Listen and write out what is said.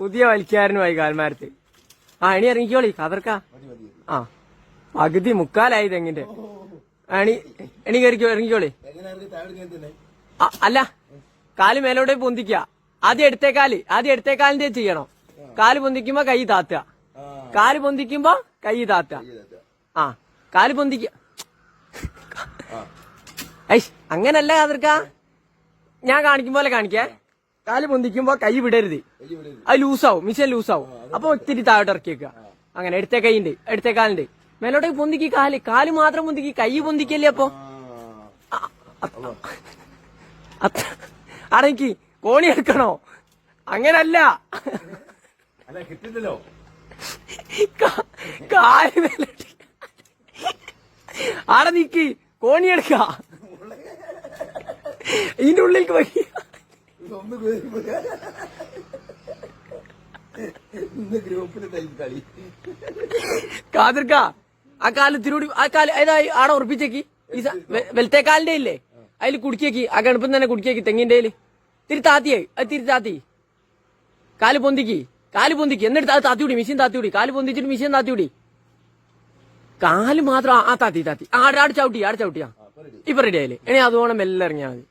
പുതിയ വലിക്കാരനുമായി കാൽമാരത്ത്. ആ എണി ഇറങ്ങിക്കോളി കതർക്ക. ആ പകുതി മുക്കാലായി തെങ്ങിന്റെ. എണി എണി കയറിക്കോ ഇറങ്ങിക്കോളി. അല്ല കാൽ മേലോട്ട് പൊന്തിക്ക. ആദ്യം എടുത്തേ കാൽ ആദ്യം എടുത്തേ കാലിന്റെ ചെയ്യണം. കാൽ പൊന്തിക്കുമ്പോ കൈ താത്തുക കാൽ പൊന്തിക്കുമ്പോ കൈ താത്തുക ആ കാൽ പൊന്തിക്ക. അങ്ങനല്ല കാതർക്ക. ഞാൻ കാണിക്കും പോലെ കാണിക്കേ. കാൽ പൊന്തിക്കുമ്പോ കൈ വിടരുത്. അത് ലൂസാവും. മിഷൻ ലൂസാവും. അപ്പൊ ഒത്തിരി താഴോട്ട് ഇറക്കി വെക്കുക അങ്ങനെ എടുത്ത കൈയുണ്ട്. എടുത്ത കാലുണ്ട്. മേലോട്ടേക്ക് പൊന്തിക്കി കാൽ. കാൽ മാത്രം പൊന്തിക്കി. കൈ പൊന്തിക്കല്ലേ അപ്പൊ? അടക്കി കോണി എടുക്കണോ? അങ്ങനല്ല. കിട്ടില്ലല്ലോ. കാൽ ആടെ നിക്ക് കോണി എടുക്ക. ഇതിന്റെ ഉള്ളിലേക്ക് വയ്യ ഒന്ന് ഇന്ന് ഗ്രൂപ്പിൽ കളി. കാതിർക്ക ആ കാൽ തിരുടി ആ കാൽ ഏതായി ആടെ ഉറപ്പിച്ചേക്ക്? ഈ വെലത്തെ കാലിന്റെ ഇല്ലേ? അതിൽ കുടിക്കേക്ക് ആ ഗണപ്പം തന്നെ കുടിക്കേക്ക് തെങ്ങിന്റെ തിരി താത്തിയായി അത് തിരി താത്തി. കാൽ പൊന്തിക്ക് കാൽ പൊന്തിക്ക്. എന്നിട്ട് അത് താത്തിവിടി മിഷീൻ താത്തിവിടി കാൽ പൊന്തിച്ചിട്ട് മിഷീൻ താത്തിവിടി കാൽ മാത്രം ആ- താത്തി താത്തി. ആടെ ആടെ ചവിട്ടി ആടെ ചവിട്ടിയാ. ഇപ്പൊ റെഡി ആയില്ലേ? ഇനി അതുപോലെ മെല്ലെ ഇറങ്ങിയാൽ മതി.